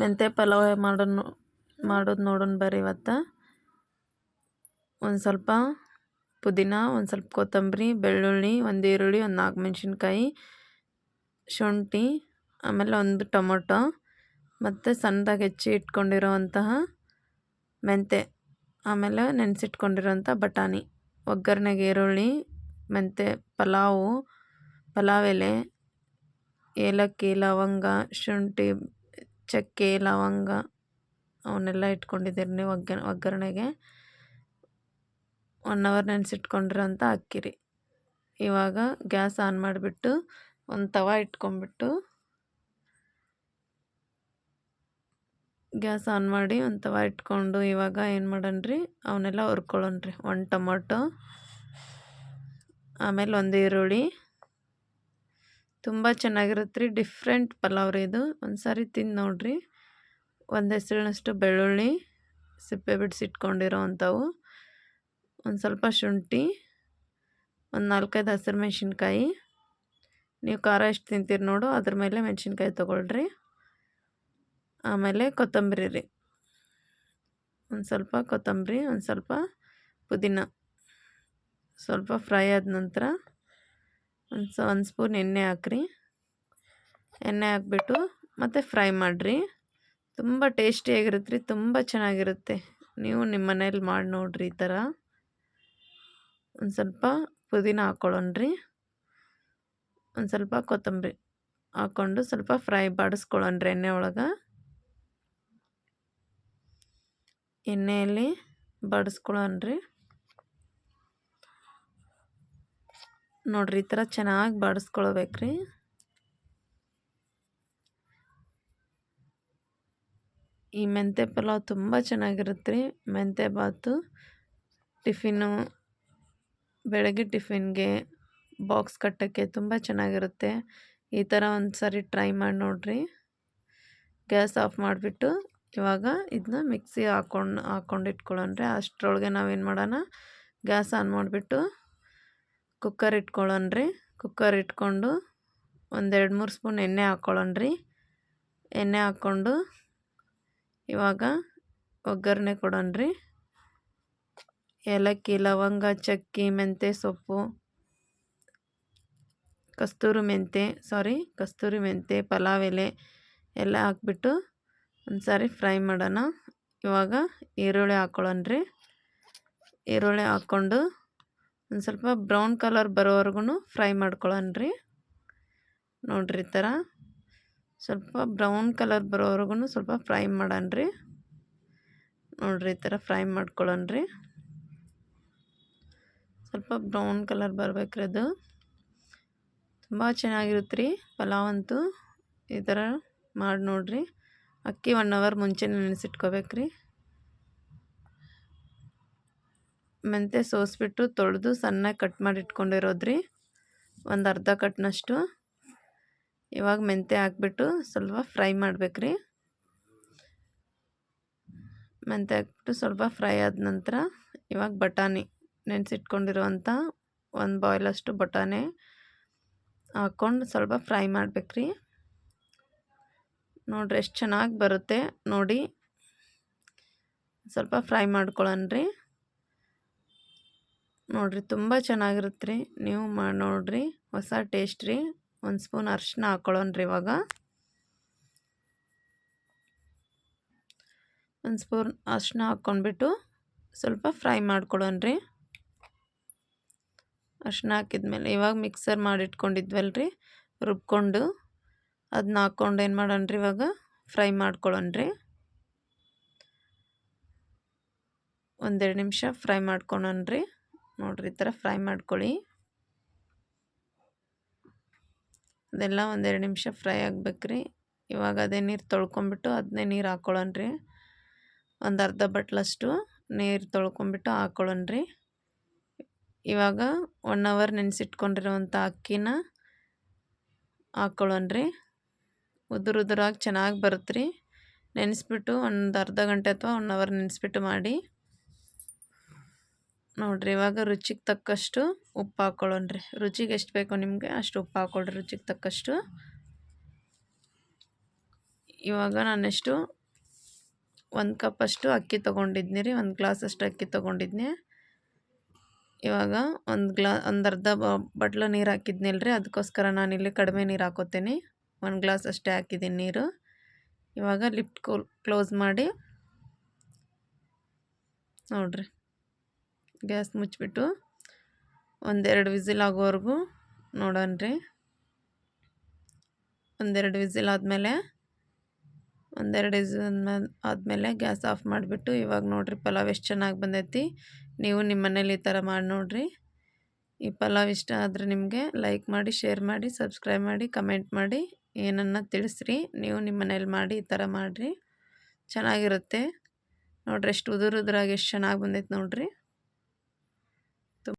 ಮೆಂತ್ಯ ಪಲಾವ್ ಮಾಡೋದು ಮಾಡೋದು ನೋಡೋಣ ಬರ್ರಿ ಇವತ್ತು. ಒಂದು ಸ್ವಲ್ಪ ಪುದೀನ, ಒಂದು ಸ್ವಲ್ಪ ಕೊತ್ತಂಬರಿ, ಬೆಳ್ಳುಳ್ಳಿ, ಒಂದು ಈರುಳ್ಳಿ, ಒಂದು ನಾಲ್ಕು ಮೆಣಸಿನ್ಕಾಯಿ, ಶುಂಠಿ, ಆಮೇಲೆ ಒಂದು ಟೊಮೊಟೊ ಮತ್ತು ಸಣ್ಣದಾಗಿ ಹೆಚ್ಚಿ ಇಟ್ಕೊಂಡಿರೋವಂತಹ ಮೆಂತೆ, ಆಮೇಲೆ ನೆನೆಸಿಟ್ಕೊಂಡಿರೋಂಥ ಬಟಾಣಿ, ಒಗ್ಗರಣೆಗೆ ಈರುಳ್ಳಿ, ಮೆಂತೆ ಪಲಾವು, ಪಲಾವ್ ಎಲೆ, ಏಲಕ್ಕಿ, ಲವಂಗ, ಶುಂಠಿ ಚಕ್ಕೆ, ಲವಂಗ ಅವನ್ನೆಲ್ಲ ಇಟ್ಕೊಂಡಿದ್ದೀರಿ ನೀವು ಒಗ್ಗ, ಒಗ್ಗರಣೆಗೆ. ಒನ್ ಅವರ್ ನೆನೆಸಿಟ್ಕೊಂಡಿರೋಂಥ ಅಂತ ಇವಾಗ ಗ್ಯಾಸ್ ಆನ್ ಮಾಡಿಬಿಟ್ಟು ಒಂದು ತವ ಇಟ್ಕೊಂಡ್ಬಿಟ್ಟು ಗ್ಯಾಸ್ ಆನ್ ಮಾಡಿ ಒಂದು ತವ ಇಟ್ಕೊಂಡು ಇವಾಗ ಏನು ಮಾಡೋಣ್ರಿ ಅವನ್ನೆಲ್ಲ ಹುರ್ಕೊಳ್ಳೋಣ್ರಿ. ಒಂದು ಟೊಮೊಟೊ, ಆಮೇಲೆ ಒಂದು ಈರುಳ್ಳಿ ತುಂಬ ಚೆನ್ನಾಗಿರುತ್ತೆ ರೀ. ಡಿಫ್ರೆಂಟ್ ಪಲಾವ್ ರೀ ಇದು. ಒಂದು ಸಾರಿ ತಿಂದು ನೋಡಿರಿ. ಒಂದು ಹೆಸರಿನಷ್ಟು ಬೆಳ್ಳುಳ್ಳಿ, ಸಿಪ್ಪೆ ಬಿಡಿಸಿಟ್ಕೊಂಡಿರೋ ಅಂಥವು. ಒಂದು ಸ್ವಲ್ಪ ಶುಂಠಿ, ಒಂದು ನಾಲ್ಕೈದು ಹಸಿರು ಮೆಣಸಿನ್ಕಾಯಿ. ನೀವು ಖಾರ ಎಷ್ಟು ತಿಂತೀರಿ ನೋಡು, ಅದ್ರ ಮೇಲೆ ಮೆಣಸಿನ್ಕಾಯಿ ತೊಗೊಳ್ರಿ. ಆಮೇಲೆ ಕೊತ್ತಂಬರಿ ರೀ. ಒಂದು ಸ್ವಲ್ಪ ಕೊತ್ತಂಬರಿ, ಒಂದು ಸ್ವಲ್ಪ ಪುದೀನ. ಸ್ವಲ್ಪ ಫ್ರೈ ಆದ ನಂತರ ಒಂದು ಸ ಒಂದು ಸ್ಪೂನ್ ಎಣ್ಣೆ ಹಾಕ್ರಿ. ಎಣ್ಣೆ ಹಾಕ್ಬಿಟ್ಟು ಮತ್ತು ಫ್ರೈ ಮಾಡಿರಿ. ತುಂಬ ಟೇಸ್ಟಿಯಾಗಿರುತ್ತೆ ರೀ ತುಂಬ ಚೆನ್ನಾಗಿರುತ್ತೆ. ನೀವು ನಿಮ್ಮ ಮನೇಲಿ ಮಾಡಿ ನೋಡಿರಿ ಈ ಥರ ಒಂದು ಸ್ವಲ್ಪ ಪುದೀನ ಹಾಕ್ಕೊಳ್ಳೋಣ್ರಿ ಒಂದು ಸ್ವಲ್ಪ ಕೊತ್ತಂಬರಿ ಹಾಕ್ಕೊಂಡು ಸ್ವಲ್ಪ ಫ್ರೈ ಬಾಡಿಸ್ಕೊಳ್ಳೋಣ್ರಿ ಎಣ್ಣೆ ಒಳಗೆ. ಎಣ್ಣೆಯಲ್ಲಿ ಬಾಡಿಸ್ಕೊಳ್ಳೋಣ್ರಿ. ನೋಡಿರಿ, ಈ ಥರ ಚೆನ್ನಾಗಿ ಬಾಡಿಸ್ಕೊಳ್ಬೇಕ್ರಿ. ಈ ಮೆಂತ್ಯ ಪಲಾವ್ ತುಂಬ ಚೆನ್ನಾಗಿರುತ್ತೆ ರೀ ಮೆಂತ್ಯ ಬಾತು ಟಿಫಿನ್ನು ಬೆಳಗ್ಗೆ ಟಿಫಿನ್ಗೆ ಬಾಕ್ಸ್ ಕಟ್ಟೋಕ್ಕೆ ತುಂಬ ಚೆನ್ನಾಗಿರುತ್ತೆ. ಈ ಥರ ಒಂದು ಸಾರಿ ಟ್ರೈ ಮಾಡಿ ನೋಡಿರಿ. ಗ್ಯಾಸ್ ಆಫ್ ಮಾಡಿಬಿಟ್ಟು ಇವಾಗ ಇದನ್ನ ಮಿಕ್ಸಿ ಹಾಕೊಂಡು ಹಾಕ್ಕೊಂಡು ಇಟ್ಕೊಳ್ಳೋಣ್ರಿ ಅಷ್ಟರೊಳಗೆ ನಾವೇನು ಮಾಡೋಣ? ಗ್ಯಾಸ್ ಆನ್ ಮಾಡಿಬಿಟ್ಟು ಕುಕ್ಕರ್ ಇಟ್ಕೊಳ್ಳೋಣ್ರಿ ಕುಕ್ಕರ್ ಇಟ್ಕೊಂಡು ಒಂದೆರಡು ಮೂರು ಸ್ಪೂನ್ ಎಣ್ಣೆ ಹಾಕ್ಕೊಳ್ಳೋಣ್ರಿ ಎಣ್ಣೆ ಹಾಕ್ಕೊಂಡು ಇವಾಗ ಒಗ್ಗರಣೆ ಕೊಡೋಣ್ರಿ ಏಲಕ್ಕಿ, ಲವಂಗ, ಚಕ್ಕೆ, ಮೆಂತ್ಯ ಸೊಪ್ಪು, ಕಸ್ತೂರಿ ಮೆಂತೆ ಸಾರಿ, ಕಸ್ತೂರಿ ಮೆಂತ್ಯ, ಪಲಾವ್ ಎಲೆ ಎಲ್ಲ ಹಾಕ್ಬಿಟ್ಟು ಒಂದು ಸಾರಿ ಫ್ರೈ ಮಾಡೋಣ. ಇವಾಗ ಈರುಳ್ಳಿ ಹಾಕ್ಕೊಳ್ಳೋಣ್ರಿ ಈರುಳ್ಳಿ ಹಾಕ್ಕೊಂಡು ಒಂದು ಸ್ವಲ್ಪ ಬ್ರೌನ್ ಕಲರ್ ಬರೋವರೆಗೂ ಫ್ರೈ ಮಾಡ್ಕೊಳ್ಳೋಣ್ರಿ ನೋಡಿರಿ ಈ ಥರ ಸ್ವಲ್ಪ ಬ್ರೌನ್ ಕಲರ್ ಬರೋವರೆಗೂ ಸ್ವಲ್ಪ ಫ್ರೈ ಮಾಡೋಣ್ರಿ ನೋಡಿರಿ ಈ ಥರ ಫ್ರೈ ಮಾಡ್ಕೊಳ್ಳೋಣ್ರಿ ಸ್ವಲ್ಪ ಬ್ರೌನ್ ಕಲರ್ ಬರ್ಬೇಕ್ರಿ ಅದು. ತುಂಬ ಚೆನ್ನಾಗಿರುತ್ತೆ ರೀ ಪಲಾವ್ ಅಂತೂ. ಈ ಥರ ಮಾಡಿ ನೋಡಿರಿ. ಅಕ್ಕಿ ಒನ್ ಅವರ್ ಮುಂಚೆ ನೆನೆಸಿಟ್ಕೋಬೇಕ್ರಿ. ಮೆಂತ್ಯ ಸೋಸಿಬಿಟ್ಟು ತೊಳೆದು ಸಣ್ಣಗೆ ಕಟ್ ಮಾಡಿ ಇಟ್ಕೊಂಡಿರೋದ್ರಿ. ಒಂದು ಅರ್ಧ ಕಟ್ನಷ್ಟು. ಇವಾಗ ಮೆಂತ್ಯ ಹಾಕ್ಬಿಟ್ಟು ಸ್ವಲ್ಪ ಫ್ರೈ ಮಾಡಬೇಕ್ರಿ. ಮೆಂತ್ಯ ಹಾಕ್ಬಿಟ್ಟು ಸ್ವಲ್ಪ ಫ್ರೈ ಆದ ನಂತರ ಇವಾಗ ಬಟಾಣಿ ನೆನೆಸಿಟ್ಕೊಂಡಿರುವಂಥ ಒಂದು ಬಾಯ್ಲಷ್ಟು ಬಟಾಣಿ ಹಾಕ್ಕೊಂಡು ಸ್ವಲ್ಪ ಫ್ರೈ ಮಾಡಬೇಕ್ರಿ. ನೋಡ್ರಿ ಎಷ್ಟು ಚೆನ್ನಾಗಿ ಬರುತ್ತೆ ನೋಡಿ. ಸ್ವಲ್ಪ ಫ್ರೈ ಮಾಡ್ಕೊಳ್ಳೋಣ್ರಿ ನೋಡಿರಿ ತುಂಬ ಚೆನ್ನಾಗಿರುತ್ತೆ ರೀ. ನೀವು ಮಾಡಿ ನೋಡಿರಿ ಹೊಸ ಟೇಸ್ಟ್ ರೀ. ಒಂದು ಸ್ಪೂನ್ ಅರಿಶಿನ ಹಾಕ್ಕೊಳ್ಳೋಣ್ರಿ ಇವಾಗ. ಒಂದು ಸ್ಪೂನ್ ಅರಿಶಿನ ಹಾಕ್ಕೊಂಡ್ಬಿಟ್ಟು ಸ್ವಲ್ಪ ಫ್ರೈ ಮಾಡ್ಕೊಳ್ಳೋಣ ರೀ. ಅರ್ಶಿನ ಹಾಕಿದ್ಮೇಲೆ ಇವಾಗ ಮಿಕ್ಸರ್ ಮಾಡಿಟ್ಕೊಂಡಿದ್ವಲ್ಲ ರೀ ರುಬ್ಕೊಂಡು ಅದನ್ನ ಹಾಕ್ಕೊಂಡು ಏನು ಮಾಡೋಣ ರೀ ಇವಾಗ? ಫ್ರೈ ಮಾಡ್ಕೊಳ್ಳೋಣ ರೀ. ಒಂದೆರಡು ನಿಮಿಷ ಫ್ರೈ ಮಾಡ್ಕೊಳೋಣ್ರಿ ನೋಡ್ರಿ, ಈ ಥರ ಫ್ರೈ ಮಾಡ್ಕೊಳ್ಳಿ. ಅದೆಲ್ಲ ಒಂದೆರಡು ನಿಮಿಷ ಫ್ರೈ ಆಗಬೇಕ್ರಿ. ಇವಾಗ ಅದೇ ನೀರು ತೊಳ್ಕೊಂಬಿಟ್ಟು ಅದನ್ನೇ ನೀರು ಹಾಕ್ಕೊಳ್ಳೋಣ್ರಿ ಒಂದು ಅರ್ಧ ಬಟ್ಲಷ್ಟು ನೀರು ತೊಳ್ಕೊಂಬಿಟ್ಟು ಹಾಕ್ಕೊಳ್ಳೋಣ್ರಿ ಇವಾಗ ಒನ್ ಅವರ್ ನೆನೆಸಿಟ್ಕೊಂಡಿರುವಂಥ ಅಕ್ಕಿನ ಹಾಕ್ಕೊಳ್ಳೋಣ್ರಿ ಉದುರು ಉದುರಾಗಿ ಚೆನ್ನಾಗಿ ಬರುತ್ತೆ ರೀ ನೆನೆಸ್ಬಿಟ್ಟು ಒಂದು ಅರ್ಧ ಗಂಟೆ ಅಥವಾ ಒನ್ ಅವರ್ ನೆನೆಸ್ಬಿಟ್ಟು ಮಾಡಿ. ನೋಡಿರಿ, ಇವಾಗ ರುಚಿಗೆ ತಕ್ಕಷ್ಟು ಉಪ್ಪು ಹಾಕ್ಕೊಳ್ಳೋಣ್ರಿ ರುಚಿಗೆ ಎಷ್ಟು ಬೇಕೋ ನಿಮಗೆ ಅಷ್ಟು ಉಪ್ಪು ಹಾಕ್ಕೊಳ್ರಿ ರುಚಿಗೆ ತಕ್ಕಷ್ಟು. ಇವಾಗ ನಾನೆಷ್ಟು, ಒಂದು ಕಪ್ಪಷ್ಟು ಅಕ್ಕಿ ತೊಗೊಂಡಿದ್ನಿ ರೀ, ಒಂದು ಗ್ಲಾಸಷ್ಟು ಅಕ್ಕಿ ತೊಗೊಂಡಿದ್ನಿ. ಇವಾಗ ಒಂದು ಗ್ಲಾ ಒಂದು ಅರ್ಧ ಬಟ್ಲು ನೀರು ಹಾಕಿದ್ನಿಲ್ಲ ರೀ ಅದಕ್ಕೋಸ್ಕರ ನಾನಿಲ್ಲಿ ಕಡಿಮೆ ನೀರು ಹಾಕೋತೀನಿ. ಒಂದು ಗ್ಲಾಸ್ ಅಷ್ಟೇ ಹಾಕಿದ್ದೀನಿ ನೀರು. ಇವಾಗ ಲಿಫ್ಟ್ ಕ್ಲೋಸ್ ಮಾಡಿ ನೋಡಿರಿ. ಗ್ಯಾಸ್ ಮುಚ್ಚಿಬಿಟ್ಟು ಒಂದೆರಡು ವಿಸಿಲ್ ಆಗೋವರೆಗೂ ನೋಡೋಣ ರೀ. ಒಂದೆರಡು ವಿಸಿಲ್ ಆದಮೇಲೆ, ಒಂದೆರಡು ವಿಸಿಲ್ ಆದಮೇಲೆ ಗ್ಯಾಸ್ ಆಫ್ ಮಾಡಿಬಿಟ್ಟು ಇವಾಗ ನೋಡಿರಿ ಪಲಾವ್ ಎಷ್ಟು ಚೆನ್ನಾಗಿ ಬಂದೈತಿ. ನೀವು ನಿಮ್ಮ ಮನೇಲಿ ಈ ಥರ ಮಾಡಿ ನೋಡಿರಿ. ಈ ಪಲಾವ್ ಇಷ್ಟ ಆದರೆ ನಿಮಗೆ ಲೈಕ್ ಮಾಡಿ, ಶೇರ್ ಮಾಡಿ, ಸಬ್ಸ್ಕ್ರೈಬ್ ಮಾಡಿ, ಕಮೆಂಟ್ ಮಾಡಿ, ಏನನ್ನ ತಿಳಿಸ್ರಿ. ನೀವು ನಿಮ್ಮ ಮನೇಲಿ ಮಾಡಿ ಈ ಥರ ಮಾಡಿರಿ. ಚೆನ್ನಾಗಿರುತ್ತೆ. ನೋಡ್ರಿ ಎಷ್ಟು ಉದುರು ಎಷ್ಟು ಚೆನ್ನಾಗಿ ಬಂದೈತೆ ನೋಡಿರಿ.